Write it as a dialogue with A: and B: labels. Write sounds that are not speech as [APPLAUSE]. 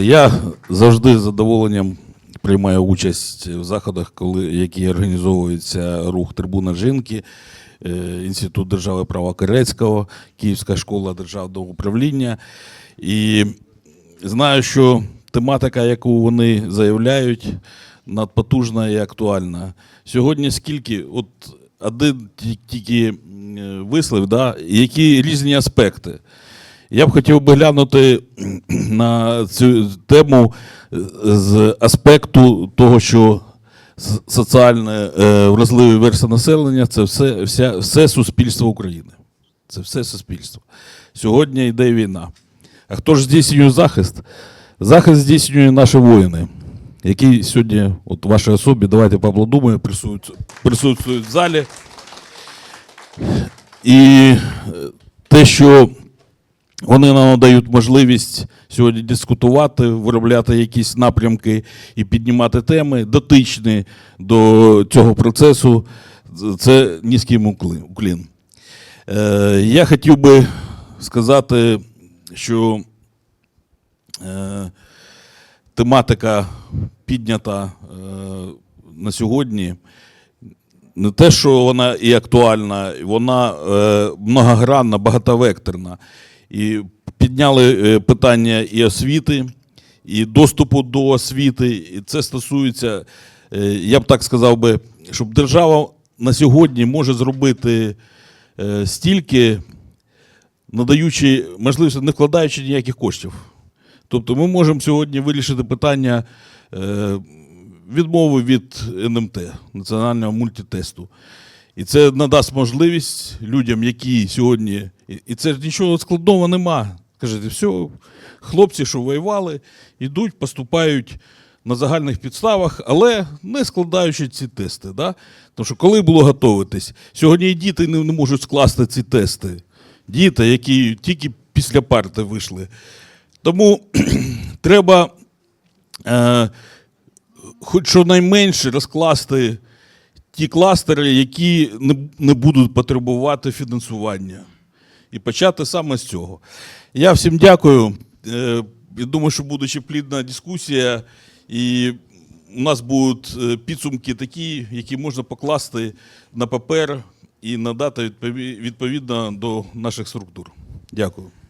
A: Я завжди з задоволенням приймаю участь в заходах, коли, які організовується рух Трибуна жінки, е, Інститут держави права Корецького, Київська школа державного управління. І знаю, що тематика, яку вони заявляють, надпотужна і актуальна. Сьогодні скільки, от один тільки е, вислів, да, які різні аспекти. Я б хотів би глянути на цю тему з аспекту того, що с- соціально е, вразливі верстви населення це все, вся, все суспільство України. Це все суспільство. Сьогодні йде війна. А хто ж здійснює захист? Захист здійснює наші воїни, які сьогодні, от вашій особі, давайте поаплодуємо, присутствують, присутствують в залі. І е, те, що вони нам надають можливість сьогодні дискутувати, виробляти якісь напрямки і піднімати теми, дотичні до цього процесу. Це низький уклін. Е, я хотів би сказати, що е, тематика піднята е, на сьогодні не те, що вона і актуальна, вона е, многогранна, багатовекторна. І підняли е, питання і освіти, і доступу до освіти. І це стосується, е, я б так сказав би, щоб держава на сьогодні може зробити е, стільки, надаючи можливість, не вкладаючи ніяких коштів. Тобто ми можемо сьогодні вирішити питання відмови від НМТ, національного мультитесту. І це надасть можливість людям, які сьогодні. І це нічого складного нема. Кажете, все, хлопці, що воювали, йдуть, поступають на загальних підставах, але не складаючи ці тести. Да? Тому що коли було готуватись, сьогодні і діти не, не можуть скласти ці тести. Діти, які тільки після парти вийшли. Тому [CLEARS THROAT] треба е, хоч щонайменше розкласти ті кластери, які не, будуть потребувати фінансування. І почати саме з цього. Я всім дякую. Е, Я думаю, що буде ще плідна дискусія, і у нас будуть е, підсумки такі, які можна покласти на папер і надати відповідно до наших структур. Дякую.